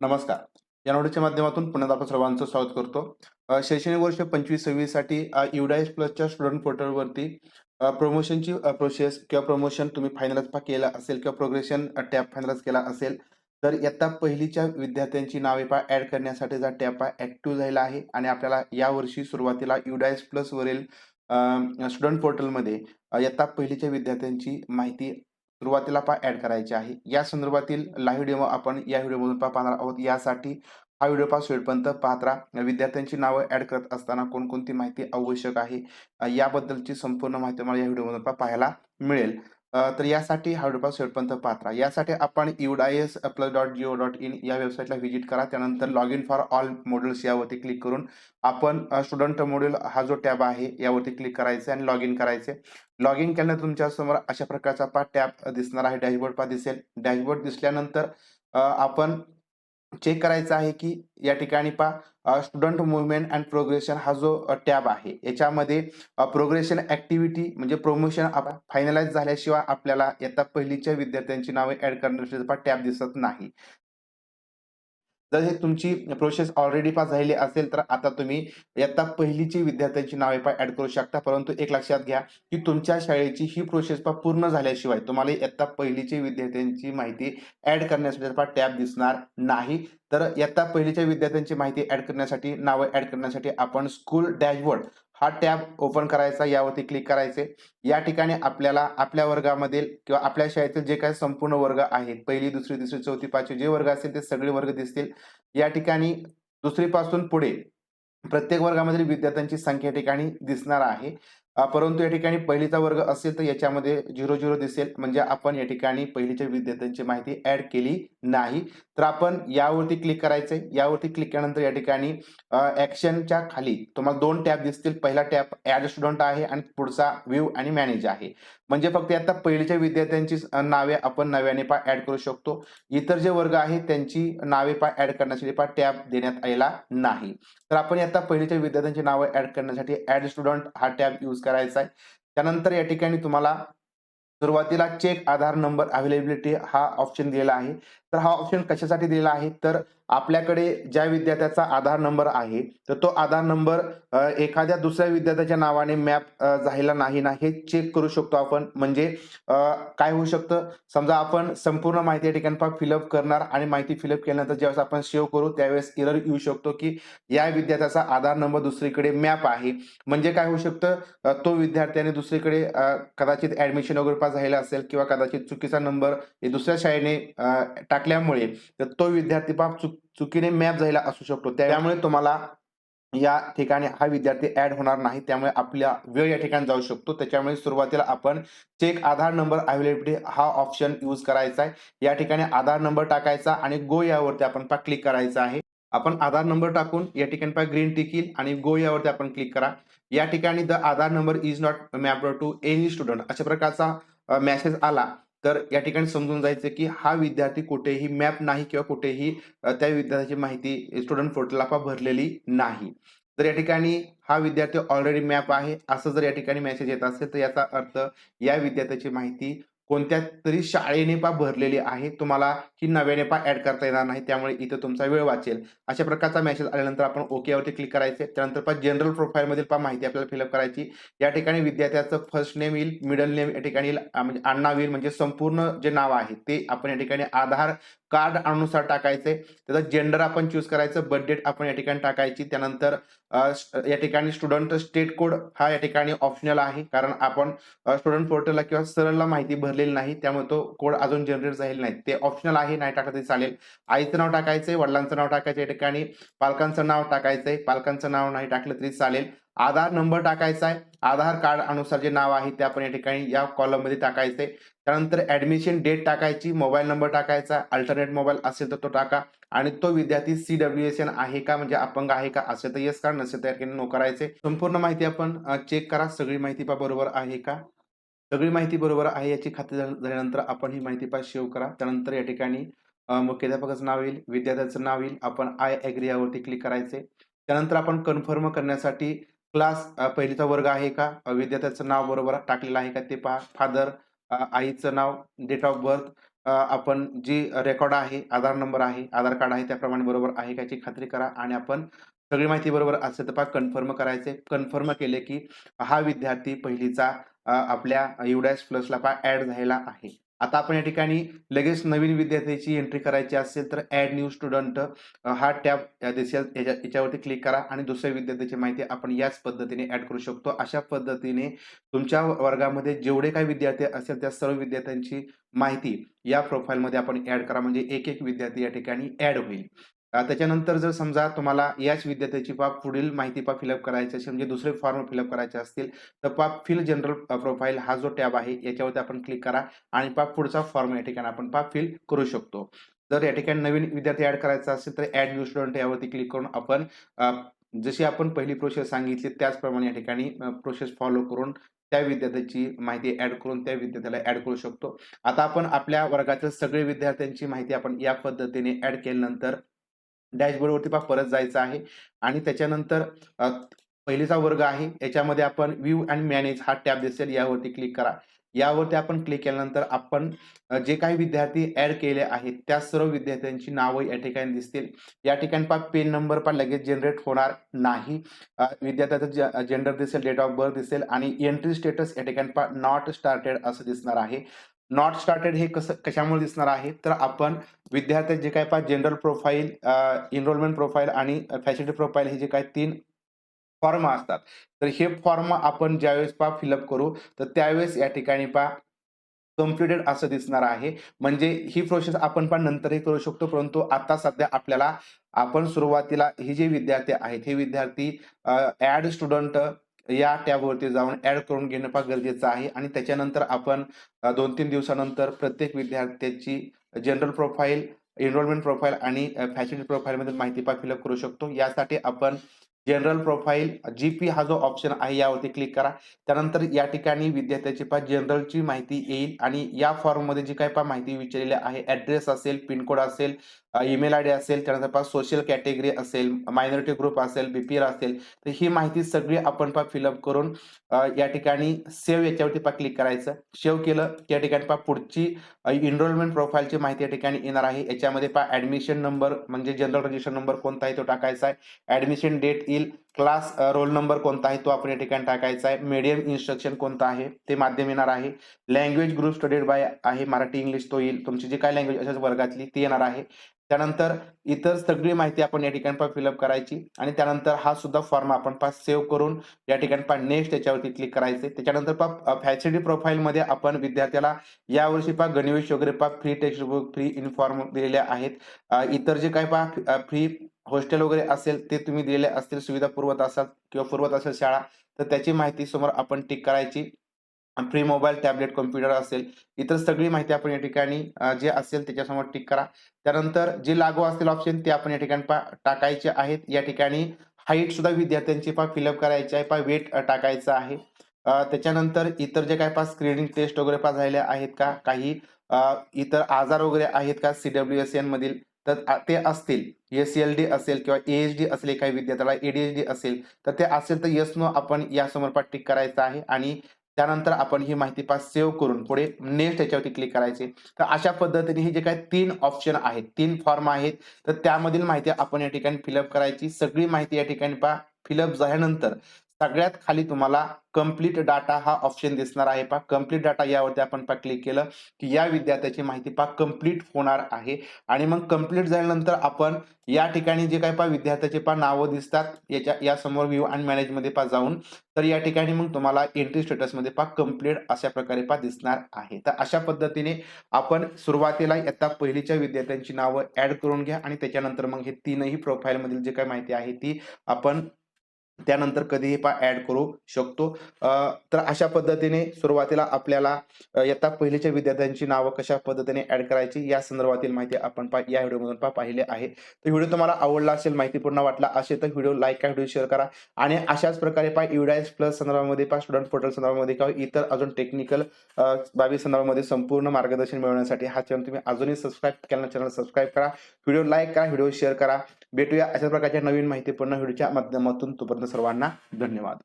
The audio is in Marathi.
नमस्कार. या नोटीसच्या माध्यमातून पुण्यात आपण सर्वांचं स्वागत करतो. शैक्षणिक वर्ष पंचवीस सव्वीससाठी युडायस प्लसच्या स्टुडंट पोर्टलवरती प्रमोशनची प्रोसेस किंवा प्रमोशन तुम्ही फायनलाइज केला असेल किंवा प्रोग्रेशन टॅप फायनलाइज केला असेल तर इयत्ता पहिलीच्या विद्यार्थ्यांची नावे पा ॲड करण्यासाठीचा टॅप हा ॲक्टिव्ह झालेला आहे आणि आपल्याला यावर्षी सुरुवातीला युडायस प्लसवरील स्टुडंट पोर्टलमध्ये इयत्ता पहिलीच्या विद्यार्थ्यांची माहिती सुरुवातीला पा ऍड करायचे आहे. या संदर्भातील लाईव्ह डेमो आपण या व्हिडिओमधून पाहणार आहोत. यासाठी हा व्हिडिओ पा शेवटपर्यंत पाहत राहा. विद्यार्थ्यांची नावं ऍड करत असताना कोणकोणती माहिती आवश्यक आहे? याबद्दलची संपूर्ण माहिती मला या व्हिडिओमधून पाहायला मिळेल. तर यासाठी हा व्हिडिओ पात्रा. शेवटपर्यंत पाहत यासाठी आपण UDISE plus dot gov dot in या वेबसाईटला व्हिजिट करा. त्यानंतर log in for all modules यावरती क्लिक करून आपण स्टुडंट मॉड्यूल हा जो टॅब आहे यावरती क्लिक करायचे आणि लॉग इन करायचे. लॉग इन केल्यानंतर तुमच्यासमोर अशा प्रकारचा पा टॅब दिसणार आहे. डॅशबोर्ड पा दिसेल. डॅशबोर्ड दिसल्यानंतर आपण चेक करायचं आहे की या ठिकाणी पा स्टुडंट मुवमेंट अँड प्रोग्रेशन हा जो टॅब आहे. याच्यामध्ये प्रोग्रेशन ऍक्टिव्हिटी म्हणजे प्रमोशन फायनलाइज झाल्याशिवाय आपल्याला इयत्ता पहिलीच्या विद्यार्थ्यांची नावे ऍड करण्यासाठी टॅब दिसत नाही. जर हे तुमची प्रोसेस ऑलरेडी पास झालेली असेल तर आता तुम्ही इयत्ता पहिलीची विद्यार्थ्यांची नावे पाय ऍड करू शकता. परंतु एक लक्षात घ्या की तुमच्या शाळेची ही प्रोसेस पा पूर्ण झाल्याशिवाय तुम्हाला इयत्ता पहिलीची विद्यार्थ्यांची माहिती ऍड करण्यासाठी टॅब दिसणार नाही. तर इयत्ता पहिलीच्या विद्यार्थ्यांची माहिती ऍड करण्यासाठी नावं ऍड करण्यासाठी आपण स्कूल डॅशबोर्ड हा टॅब ओपन करायचा यावरती क्लिक करायचे. या ठिकाणी आपल्याला आपल्या वर्गामधील किंवा आपल्या शाळेतील जे काही संपूर्ण वर्ग आहेत पहिली दुसरी तिसरी चौथी पाचवी जे वर्ग असतील ते सगळे वर्ग दिसतील. या ठिकाणी दुसरीपासून पुढे प्रत्येक वर्गामधील विद्यार्थ्यांची संख्या या ठिकाणी दिसणार आहे. परंतु या ठिकाणी पहिलीचा वर्ग असेल तर याच्यामध्ये झिरो झिरो दिसेल. म्हणजे आपण या ठिकाणी पहिलीच्या विद्यार्थ्यांची माहिती ऍड केली नाही. तर आपण यावरती क्लिक करायचंय. यावरती क्लिक केल्यानंतर या ठिकाणी ऍक्शनच्या खाली तुम्हाला दोन टॅब दिसतील. पहिला टॅब ऍड स्टुडंट आहे आणि पुढचा व्ह्यू आणि मॅनेज आहे. म्हणजे फक्त आता पहिलीच्या विद्यार्थ्यांची नावे आपण नव्याने पा ऍड करू शकतो. इतर जे वर्ग आहेत त्यांची नावे पा ऍड करण्यासाठी पा टॅब देण्यात आलेला नाही. तर आपण आता पहिलीच्या विद्यार्थ्यांची नावं ऍड करण्यासाठी ऍड स्टुडंट हा टॅब यूज करायचा आहे. त्यानंतर या ठिकाणी तुम्हाला सुरुवातीला चेक आधार नंबर अवेलेबिलिटी हा ऑप्शन दिलेला आहे. तर हा ऑप्शन कशासाठी दिलेला आहे? तर आपल्याकडे ज्या विद्यार्थ्याचा आधार नंबर आहे तर तो आधार नंबर एखाद्या दुसऱ्या विद्यार्थ्याच्या नावाने मॅप झालेला नाही ना हे चेक करू शकतो आपण. म्हणजे काय होऊ शकतं? समजा आपण संपूर्ण माहिती या ठिकाणी फिलअप करणार आणि माहिती फिलअप केल्यानंतर ज्यावेळेस आपण सेव्ह करू त्यावेळेस इरर येऊ शकतो की या विद्यार्थ्याचा आधार नंबर दुसरीकडे मॅप आहे. म्हणजे काय होऊ शकतं? तो विद्यार्थ्याने दुसरीकडे कदाचित ऍडमिशन वगैरे पास झालेला असेल किंवा कदाचित चुकीचा नंबर दुसऱ्या शाळेने टाकल्यामुळे तर तो विद्यार्थी पाप चुक चुकीने मॅप झालेला असू शकतो. त्यामुळे तुम्हाला या ठिकाणी हा विद्यार्थी ऍड होणार नाही. त्यामुळे आपला वेळ या ठिकाणी जाऊ शकतो. त्याच्यामुळे सुरुवातीला आपण चेक आधार नंबर अवेलेबिलिटी हा ऑप्शन यूज करायचा आहे. या ठिकाणी आधार नंबर टाकायचा आणि गो यावरती आपण पा क्लिक करायचा आहे. आपण आधार नंबर टाकून या ठिकाणी पा ग्रीन टिकील येईल आणि गो यावरती आपण क्लिक करा. या ठिकाणी the Aadhaar number is not map to any student अशा प्रकारचा मेसेज आला. तर या ठिकाणी समजून जायचं की हा विद्यार्थी कुठेही मॅप नाही किंवा कुठेही त्या विद्यार्थ्याची माहिती स्टुडंट पोर्टलला भरलेली नाही. तर या ठिकाणी हा विद्यार्थी ऑलरेडी मॅप आहे. असं जर या ठिकाणी मेसेज येत असेल तर याचा अर्थ या विद्यार्थ्याची माहिती कोणत्या तरी शाळेने पा भरलेली आहे तुम्हाला ही नव्याने पा ऍड करता येणार नाही त्यामुळे इथं तुमचा वेळ वाचेल. अशा प्रकारचा मेसेज आल्यानंतर आपण ओकेवरती क्लिक करायचे. त्यानंतर पा जनरल प्रोफाईलमधील पा माहिती आपल्याला फिलअप करायची. या ठिकाणी विद्यार्थ्याचं फर्स्ट नेम येईल मिडल नेम या ठिकाणी म्हणजे आडनाव येईल म्हणजे संपूर्ण जे नाव आहे ते आपण या ठिकाणी आधार कार्ड अनुसार टाकायचे. त्याचा जेंडर आपण चूज करायचं बर्थ डेट आपण या ठिकाणी टाकायची. त्यानंतर या ठिकाणी स्टुडंट स्टेट कोड हा या ठिकाणी ऑप्शनल आहे. कारण आपण स्टुडंट पोर्टलला किंवा सरळला माहिती भरलेली नाही. त्यामुळे तो कोड अजून जनरेट झालेला नाही. ते ऑप्शनल आहे नाही टाकलं तरी चालेल. आईचं नाव टाकायचंय वडिलांचं नाव टाकायचं या ठिकाणी. पालकांचं नाव टाकायचंय. पालकांचं नाव नाही टाकलं तरी चालेल. आधार नंबर टाकायचा आहे. आधार कार्ड अनुसार जे नाव आहे ते आपण या ठिकाणी या कॉलममध्ये टाकायचंय त्यानंतर ऍडमिशन डेट टाकायची मोबाईल नंबर टाकायचा अल्टरनेट मोबाईल असेल तर तो टाका. आणि तो विद्यार्थी सी डब्ल्यू एस एन आहे का म्हणजे अपंग आहे का असेल तर येस का नसेल तर नो करायचे. संपूर्ण माहिती आपण चेक करा. सगळी माहिती पा बरोबर आहे का? सगळी माहिती बरोबर आहे याची खात्री झाल्या- झाल्यानंतर आपण ही माहिती पा शेव करा. त्यानंतर या ठिकाणी मुख्याध्यापकाचं नाव येईल विद्यार्थ्याचं नाव येईल. आपण आय ॲग्री यावरती क्लिक करायचे. त्यानंतर आपण कन्फर्म करण्यासाठी क्लास पहिलीचा वर्ग आहे का विद्यार्थ्याचं नाव बरोबर टाकलेलं आहे का ते पहा फादर आईचं नाव डेट ऑफ बर्थ आपण जी रेकॉर्ड आहे, आधार नंबर आहे, आधार कार्ड आहे त्याप्रमाणे बरोबर आहे का याची खात्री करा आणि आपण सगळी माहिती बरोबर असेल तर पहा कन्फर्म करायचे. कन्फर्म केले की हा विद्यार्थी पहिलीचा आपल्या युडॅश प्लसला पहा ॲड झालेला आहे. आता आपण या ठिकाणी लगेच नवीन विद्यार्थ्याची एंट्री करायची असेल तर ॲड न्यू स्टुडंट हा टॅब दिसेल याच्या याच्यावरती क्लिक करा आणि दुसऱ्या विद्यार्थ्याची माहिती आपण याच पद्धतीने ॲड करू शकतो. अशा पद्धतीने तुमच्या वर्गामध्ये जेवढे काही विद्यार्थी असेल त्या सर्व विद्यार्थ्यांची माहिती या प्रोफाईलमध्ये आपण ॲड करा म्हणजे एक एक विद्यार्थी या ठिकाणी ॲड होईल. त्याच्यानंतर जर समजा तुम्हाला याच विद्यार्थ्याची पाप पुढील माहिती पाप फिलअप करायची असेल म्हणजे दुसरे फॉर्म फिलअप करायचे असतील तर पाप फिल जनरल प्रोफाईल हा जो टॅब आहे याच्यावरती आपण क्लिक करा आणि पाप पुढचा फॉर्म या ठिकाणी आपण पाप फिल करू शकतो. जर या ठिकाणी नवीन विद्यार्थी ॲड करायचा असेल तर ॲड न्यू स्टुडंट यावरती क्लिक करून आपण जशी आपण पहिली प्रोसेस सांगितली त्याचप्रमाणे या ठिकाणी प्रोसेस फॉलो करून त्या विद्यार्थ्याची माहिती ॲड करून त्या विद्यार्थ्याला ॲड करू शकतो. आता आपण आपल्या वर्गातील सगळे विद्यार्थ्यांची माहिती आपण या पद्धतीने ॲड केल्यानंतर डॅशबोर्डवरती पहा परत जायचं आहे आणि त्याच्यानंतर पहिलीचा वर्ग आहे याच्यामध्ये आपण व्ह्यू अँड मॅनेज हा टॅब दिसेल यावरती क्लिक करा. यावरती आपण क्लिक केल्यानंतर आपण जे काही विद्यार्थी ऍड केले आहेत त्या सर्व विद्यार्थ्यांची नावं या ठिकाणी दिसतील. या ठिकाणी पा पेन नंबर पण लगेच जनरेट होणार नाही. विद्यार्थ्याचं जेंडर दिसेल, डेट ऑफ बर्थ दिसेल आणि एंट्री स्टेटस या ठिकाणी पा नॉट स्टार्टेड असं दिसणार आहे. नॉट स्टार्टेड हे कसं कशामुळे दिसणार आहे तर आपण विद्यार्थी जे काय पहा जनरल प्रोफाईल इनरोलमेंट प्रोफाईल आणि फॅसिलिटी प्रोफाइल हे जे काय तीन फॉर्म असतात. तर हे फॉर्म आपण ज्यावेळेस पहा फिलअप करू तर त्यावेळेस या ठिकाणी पहा कम्प्लिटेड असं दिसणार आहे. म्हणजे ही प्रोसेस आपण पण नंतरही करू शकतो. परंतु आता सध्या आपल्याला आपण सुरुवातीला हे जे विद्यार्थी आहेत हे विद्यार्थी ॲड स्टुडंट या टॅबवरती जाऊन ॲड करून घेणं फार गरजेचं आहे आणि त्याच्यानंतर आपण दोन तीन दिवसानंतर प्रत्येक विद्यार्थ्याची जनरल प्रोफाईल एनरोलमेंट प्रोफाईल आणि अ, फॅसिलिटी प्रोफाइलमधील माहिती पा फिलअप करू शकतो. यासाठी आपण जनरल प्रोफाईल जी-पी हा जो ऑप्शन आहे यावरती क्लिक करा. त्यानंतर या ठिकाणी विद्यार्थ्याची पा जनरलची माहिती येईल आणि या फॉर्ममध्ये जी काही पा माहिती विचारलेली आहे ॲड्रेस असेल, पिनकोड असेल, ईमेल आय डी असेल, त्यानंतर पहा सोशल कॅटेगरी असेल, मायनॉरिटी ग्रुप असेल, बीपीएल असेल, तर ही माहिती सगळी आपण पहा फिलअप करून या ठिकाणी सेव्ह याच्यावरती पहा क्लिक करायचं. सेव्ह केलं त्या या ठिकाणी पहा पुढची इनरोलमेंट प्रोफाईलची प्रोफाइलची माहिती या ठिकाणी येणार आहे. याच्यामध्ये पहा ॲडमिशन नंबर म्हणजे जनरल रजिस्टर नंबर कोणता आहे तो टाकायचा आहे. ॲडमिशन डेट येईल, क्लास रोल नंबर कोणता आहे तो आपण या ठिकाणी टाकायचा आहे. मीडियम इन्स्ट्रक्शन कोणता आहे ते माध्यम येणार आहे. लँग्वेज ग्रुप स्टडीड बाय आहे मराठी, इंग्लिश तो येईल. तुमची जी काय लँग्वेज अशाच वर्गातली ती येणार आहे. त्यानंतर इतर सगळी माहिती आपण या ठिकाणी पण फिलअप करायची आणि त्यानंतर हा सुद्धा फॉर्म आपण पा सेव्ह करून या ठिकाणी पहा नेक्स्ट याच्यावरती क्लिक करायचे. त्याच्यानंतर पा फॅसिलिटी प्रोफाईलमध्ये आपण विद्यार्थ्याला यावर्षी पा गणवेश वगैरे पा free text book, free uniform दिलेल्या आहेत. इतर जे काही पा फ्री हॉस्टेल वगैरे असेल ते तुम्ही दिलेले असतील सुविधा पुरवत असाल किंवा पुरवत असेल शाळा तर त्याची माहिती समोर आपण टिक करायची. फ्री मोबाईल, टॅबलेट, कॉम्प्युटर असेल, इतर सगळी माहिती आपण या ठिकाणी जे असेल त्याच्यासमोर टिक करा. त्यानंतर जे लागू असतील ऑप्शन ते आपण या ठिकाणी पा टाकायचे आहेत. या ठिकाणी हाईट सुद्धा विद्यार्थ्यांची पा फिलअप करायची आहे. पा वेट टाकायचं आहे. त्याच्यानंतर इतर जे काय पा स्क्रीनिंग टेस्ट वगैरे पा झालेल्या आहेत का? काही इतर आजार वगैरे आहेत का सी-डब्ल्यू-एस-एन मधील तर ते असतील. एस एल डी असेल किंवा एच डी असेल काही विद्यार्थ्याला एडीएचडी असेल तर ते असेल तर यस नो आपण यासमोर पहा टिक करायचं आहे आणि त्यानंतर आपण ही माहिती पास सेव्ह करून पुढे नेक्स्ट याच्यावरती क्लिक करायचे. तर अशा पद्धतीने हे जे काही तीन ऑप्शन आहेत, तीन फॉर्म आहेत तर त्यामधील माहिती आपण या ठिकाणी फिलअप करायची. सगळी माहिती या ठिकाणी पहा फिलअप झाल्यानंतर सगळ्यात खाली तुम्हाला कंप्लीट डाटा हा ऑप्शन दिसणार आहे. पहा कंप्लीट डाटा यावरती आपण पहा क्लिक केलं की या विद्यार्थ्याची माहिती पहा कंप्लीट होणार आहे आणि मग कंप्लीट झाल्यानंतर आपण या ठिकाणी जे काय पहा विद्यार्थ्याचे पहा नावं दिसतात याच्या यासमोर व्ह्यू अँड मॅनेजमध्ये पहा जाऊन तर या ठिकाणी मग तुम्हाला एंट्री स्टेटसमध्ये पहा कंप्लीट अशा प्रकारे पहा दिसणार आहे. तर अशा पद्धतीने आपण सुरुवातीला इयत्ता पहिलीच्या विद्यार्थ्यांची नावं ॲड करून घ्या आणि त्याच्यानंतर मग हे तीनही प्रोफाईलमधील जे काही माहिती आहे ती आपण त्यानंतर कधीही पा ॲड करू शकतो. तर अशा पद्धतीने सुरुवातीला आपल्याला इयत्ता पहिलीच्या विद्यार्थ्यांची नावं कशा पद्धतीने ॲड करायची या संदर्भातील माहिती आपण पा या व्हिडिओमधून पहा पाहिले आहे. तर व्हिडिओ तुम्हाला आवडला असेल, माहितीपूर्ण वाटला असेल तर व्हिडिओ लाईक करा, व्हिडिओ शेअर करा आणि अशाच प्रकारे पा युडायस प्लस संदर्भामध्ये पहा स्टुडंट पोर्टल संदर्भामध्ये किंवा इतर अजून टेक्निकल बाबी संदर्भामध्ये संपूर्ण मार्गदर्शन मिळवण्यासाठी हा चॅनल तुम्ही अजूनही सबस्क्राईब केला चॅनल सबस्क्राईब करा. व्हिडिओ लाईक करा, व्हिडिओ शेअर करा. भेटूया अशा प्रकारच्या नवीन माहितीपूर्ण व्हिडिओच्या माध्यमातून. तोपर्यंत सर्वांना धन्यवाद.